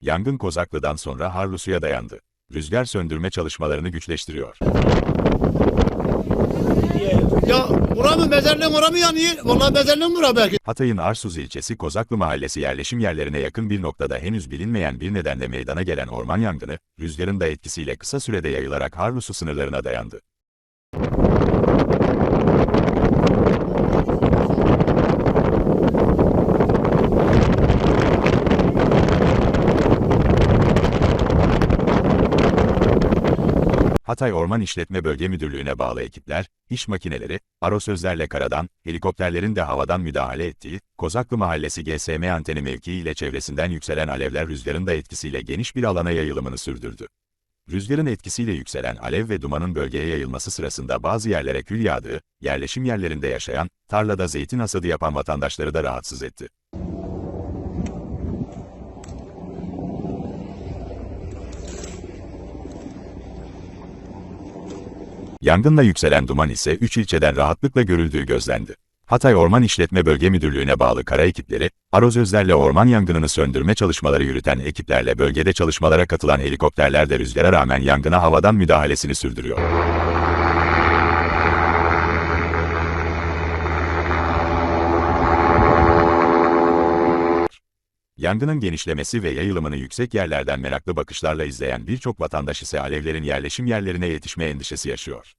Yangın Kozaklı'dan sonra Harlusu'ya dayandı. Rüzgar söndürme çalışmalarını güçleştiriyor. Ya bura mı mezarlığın ora mı yanıyor? Vallahi mezarlığın bura belki. Hatay'ın Arsuz ilçesi Kozaklı mahallesi yerleşim yerlerine yakın bir noktada henüz bilinmeyen bir nedenle meydana gelen orman yangını, rüzgarın da etkisiyle kısa sürede yayılarak Harlusu sınırlarına dayandı. Hatay Orman İşletme Bölge Müdürlüğü'ne bağlı ekipler, iş makineleri, aerosözlerle karadan, helikopterlerin de havadan müdahale ettiği, Kozaklı Mahallesi GSM anteni mevkii ile çevresinden yükselen alevler rüzgarın da etkisiyle geniş bir alana yayılımını sürdürdü. Rüzgarın etkisiyle yükselen alev ve dumanın bölgeye yayılması sırasında bazı yerlere kül yağdığı, yerleşim yerlerinde yaşayan, tarlada zeytin hasadı yapan vatandaşları da rahatsız etti. Yangınla yükselen duman ise 3 ilçeden rahatlıkla görüldüğü gözlendi. Hatay Orman İşletme Bölge Müdürlüğü'ne bağlı kara ekipleri, arozözlerle orman yangınını söndürme çalışmaları yürüten ekiplerle bölgede çalışmalara katılan helikopterler de rüzgara rağmen yangına havadan müdahalesini sürdürüyor. Yangının genişlemesi ve yayılımını yüksek yerlerden meraklı bakışlarla izleyen birçok vatandaş ise alevlerin yerleşim yerlerine yetişme endişesi yaşıyor.